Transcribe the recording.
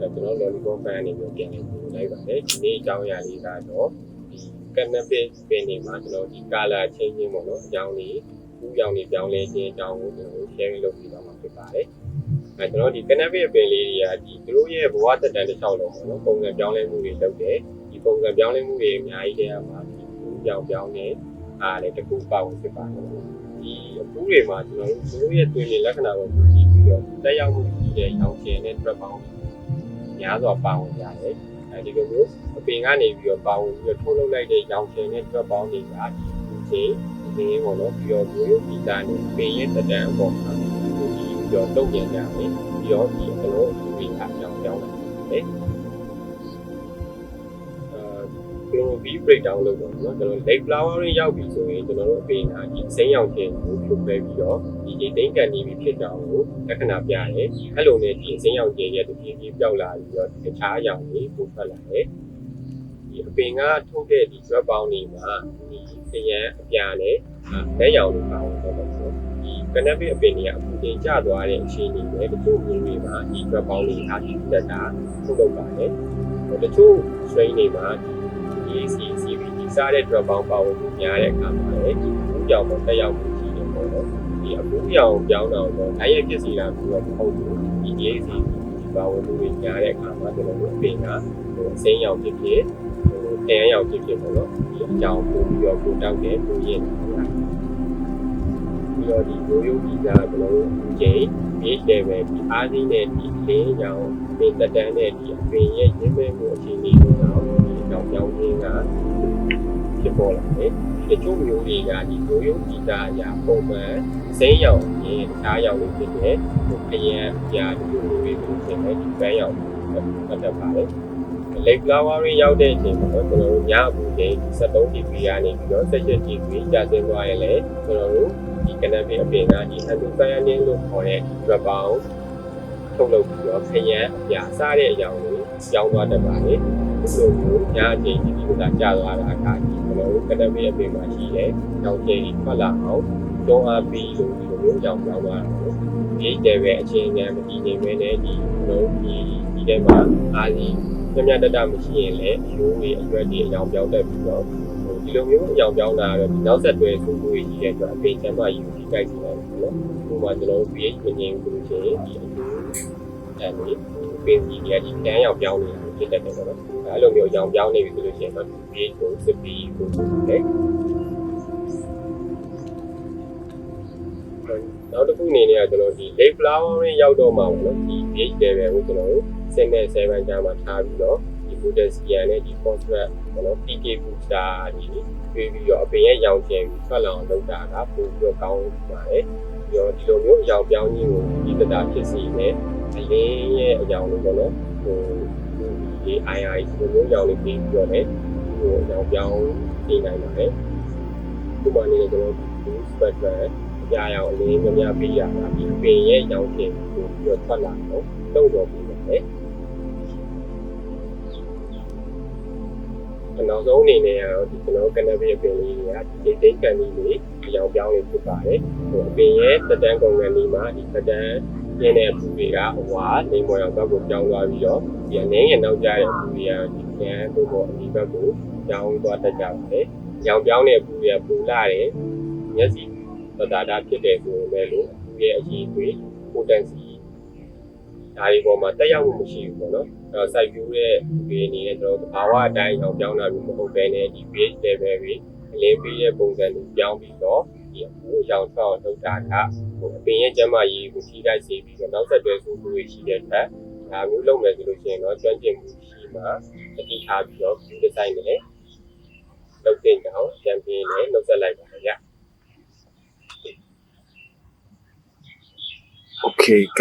ကျွန်တော် lollipop fan အနေနဲ့ပြန်လည်ပြောလိုက်ပါတယ်ဒီနေ့အကြောင်းအရာလေးကတော့ဒီ cannabis ပင်တွေမှာကျွန်တော်ဒီ color changing ပေါ့နော်အကြောင်းလေးဘူးကြောင်လေးပြောင်းလဲခြင်းအကြောင်းကိုကျွန်တော် sharing လုပ်ပြီးတော့မှာဖြစ်ပါတယ်အဲကျွန်တော်ဒီ cannabis ပင်လေးတွေကဒီသူတို့ရဲ့ဘဝတက်တန်တစ်လျှောက်လုံးပေါ့နော်ပုံစံပြောင်းလဲမှုတွေလုပ်တယ်ဒီပုံစံပြောင်းလဲမှုတွေအများကြီးတည်းအမှာဒီဘူးကြောင်ပြောင်းနေအားလည်းတစ်ခုပါဝင်ဖြစ်ပါတယ် ဒီအပူတွေမှာကျွန်တော်တို့သူတို့ရဲ့တွင်လက္ခဏာကိုကြည့်ပြီးတော့တက်ရောက်မှုရှိတဲ့ရောင်ချင်နဲ့ trap ပေါင်းများစွာပါဝင်ကြတယ်အဲဒီလိုမျိုးအပင်ကနေပြီးတော့ပါဝင်ပြီးတော့ထုတ်လုပ်လိုက်တဲ့ရောင်ချင်တဲ့တွက်ပေါင်းတွေကဒီချင်းဒီပေါ့နော်ပြီးတော့မျိုးရိုးဗီဇာနဲ့ပင်ရဲ့တက်တန်းအပေါ်မှာဒီပြီးတော့တုံ့ပြန်ကြတယ်ပြီးတော့ဒီအလုံးဒီအကြောင်းကြောင်းလာတယ် အဲကျွန်တော် B breakdown လုပ်တော့เนาะကျွန်တော် late flowering ရောက်ပြီဆိုရင်ကျွန်တော်တို့အပင်ကဒီစိမ်းရောင်ခြင်းကိုဖြုတ်ပေးပြီးတော့ဒီရိတ်သိမ်းကန်နေပြီဖြစ်တာကိုလက္ခဏာပြတယ်အဲ့လိုနဲ့ဒီစိမ်းရောင်ခြင်းရဲ့တပြေးပြေးပျောက်လာပြီးတော့တခြားရောင်တွေပို့ထွက်လာတယ်ဒီအပင်ကထုတ်တဲ့ဒီ drop ပေါင်းတွေမှာဒီခရမ်းအပြာနဲ့လက်ရောင်တွေပါဝင်တော့တယ်ဆိုဒီ cannabis အပင်တွေကအပူချိန်ကျသွားတဲ့အခြေအနေတွေတချို့မျိုးတွေမှာဒီ drop ပေါင်းတွေဟာဒီတက်တာထုတ်လုပ်ပါတယ်တချို့ strain တွေမှာဒီ AC CBD ီ စားတဲ့ drop ပေါင်းပါဝင်မှုများတဲ့အခါမှာလည်းဒီဘူးကြောင်ပေါ်တက်ရောက်မှုရှိတယ်ပေါ့နော်ဒီအပူရောင်ပြောင်းတော့တော့နိုင်ရဖြစ်စီလာပြီးတော့မဟုတ်ဘူးဒီ AC ဒီပါဝင်မှုတွေများတဲ့အခါမှာကျွန်တော်တို့အပင်ကဟိုအစိမ်းရောင်ဖြစ်ဖြစ်ဟိုတန်ရောင်ဖြစ်ဖြစ်ပေါ့နော်ဒီအကြောင်းပို့ပြီးတော့ပို့တောက်တယ်ပို့ရင်ပြီးတော့ဒီရိုးရိုးကြီးကကျွန်တော်တို့ကျင်း pH level ဒီအားကြီးနဲ့ဒီလင်းရောင်ပင်တက်တန်းနဲ့ဒီအပင်ရဲ့ရင်းမဲ့မှုအခြေအနေတွေတော့ဒီအကြောင်းပြောင်းခြင်းက ဖြစ်ပေါ်လာတယ်တချို့မျိုးတွေကဒီရိုးရိုးကြီးကအရာပုံမှန်စိမ်းရောင်ရင်အားရောင်တွေဖြစ်တဲ့ဟိုခရမ်းအရာဒီလိုမျိုးတွေကိုသင်တဲ့ဒီပန်းရောင်ပတ်သက်ပါတယ် late flowering ရောက်တဲ့အချိန်မှာတော့ကျွန်တော်တို့ညအပူချိန်73 degree ကနေပြီးတော့17 degree ကျဆင်းသွားရင်လည်းကျွန်တော်တို့ဒီ cannabis အပင်ကဒီ anthocyanin လို့ခေါ်တဲ့ drug ပေါင်းထုတ်လုပ်ပြီးတော့ခရမ်းအပြာစားတဲ့အကြောင်းကိုကြောင်းသွားတတ်ပါတယ် ဒီလိုမျိုးညအချိန်ဒီဒီကကြာသွားတာကဒီကျွန်တော်တို့ cannabis အပင်မှာရှိတဲ့ကြောင်းချိန်ထွက်လာအောင်တွန်းအားပြီးလို့ဒီလိုမျိုးကြောင်းပြောင်းသွားတာပေါ့ဒီတဲ့ပဲအချိန်နဲ့မတည်နေမဲနဲ့ဒီကျွန်တော်တို့ဒီဒီထဲမှာအားကြီးညညတတမရှိရင်လည်းအရိုးတွေအရွက်တွေအယောင်ပြောင်းတက်ပြီးတော့ဟိုဒီလိုမျိုးအယောင်ပြောင်းတာကတော့ဒီနောက်ဆက်တွဲဆိုးဆိုးကြီးတဲ့အတွက်အပင်ချမ်းမကြီးကိုထိခိုက်စေတယ်နော်။ဟိုမှာကျွန်တော်တို့ pH မငြိမ်ဘူးလို့ရှိရင်ဒီ အရိုးအဲဒီပင်ကြီးတွေကဒီတန်းရောင်ပြောင်းနေတာဖြစ်တတ်တယ်ပေါ့နော်။အဲလိုမျိုးအယောင်ပြောင်းနေပြီဆိုလို့ရှိရင်တော့ pH ကိုစပီးကိုတယ်နောက်တစ်ခုအနေနဲ့ကကျွန်တော်ဒီ late flowering ရောက်တော့မှပေါ့နော်ဒီ pH level ကိုကျွန်တော်တို့7နဲ့7ကြားမှာထားပြီးတော့ဒီ potassium နဲ့ဒီ phosphorus ပေါ့နော် PK booster ဒီပြေးပြီးတော့အပင်ရဲ့ရောင်ကျင်ထွက်လာအောင်လုပ်တာကပိုပြီးတော့ကောင်းပါတယ် ပြီးတော့ဒီလိုမျိုးအရောင်ပြောင်းခြင်းကိုဒီတတာဖြစ်စီနဲ့အလင်းရဲ့အရောင်လို့ပေါ့နော်ဟိုဒီ II ဒီလိုမျိုးရောင်လေးပြီးပြီးတော့လည်းဟိုအရောင်ပြောင်းနေနိုင်ပါတယ်ဒီမှာနေကျွန်တော်ဒီ spectrum အရာရောင်အလင်းများများပေးရတာဒီပင်ရဲ့ရောင်ကျင်ကိုပြီးတော့ထွက်လာတော့တုံ့တော်ပြီးပါတယ် နောက်ဆုံးအနေနဲ့ကတော့ဒီကျွန်တော်ကနဗီအပင်လေးတွေကဒီတိတ်တိတ်ကန်လေးလေးအရောင်ပြောင်းလေးဖြစ်ပါတယ်ဟိုအပင်ရဲ့တက်တန်းကုန်ကန်လေးမှာဒီတက်တန်းရင်းတဲ့အပူတွေကအဝါနေမော်ရောင်ဘက်ကိုပြောင်းသွားပြီးတော့ဒီအနေငယ်နောက်ကျတဲ့အပူတွေကဒီကန်တို့ပေါ်အဒီဘက်ကိုပြောင်းသွားတတ်ကြပါတယ်ရောင်ပြောင်းတဲ့အပူတွေကပူလာတယ်မျက်စိသတာတာဖြစ်တယ်ဆိုရင်လည်းလို့အပူရဲ့အရေးတွေ potency ဒါဒီပေါ်မှာတက်ရောက်မှုမရှိဘူးပေါ့နော်အဲတော့ site view ရဲ့ဒီအနေနဲ့ကျွန်တော်ဘာဝအတိုင်းအောင်ပြောင်းတာမျိုးမဟုတ်ဘဲနဲ့ဒီ page level တွေအလင်းပေးတဲ့ပုံစံကိုပြောင်းပြီးတော့ဒီအပူအရောင်ဆောက်လုပ်တာကဟိုအပင်ရဲ့ကျန်းမာရေးကိုထိခိုက်စေပြီးတော့နောက်ဆက်တွဲဆိုးမှုတွေရှိတဲ့အတွက်ဒါမျိုးလုပ်မယ်ဆိုလို့ရှိရင်တော့ကျွမ်းကျင်မှုရှိမှအတိထားပြီးတော့ design နဲ့လုပ်တင်ကြအောင်ချန်ပီယံနဲ့နှုတ်ဆက်လိုက်ပါခင်ဗျာ Okay က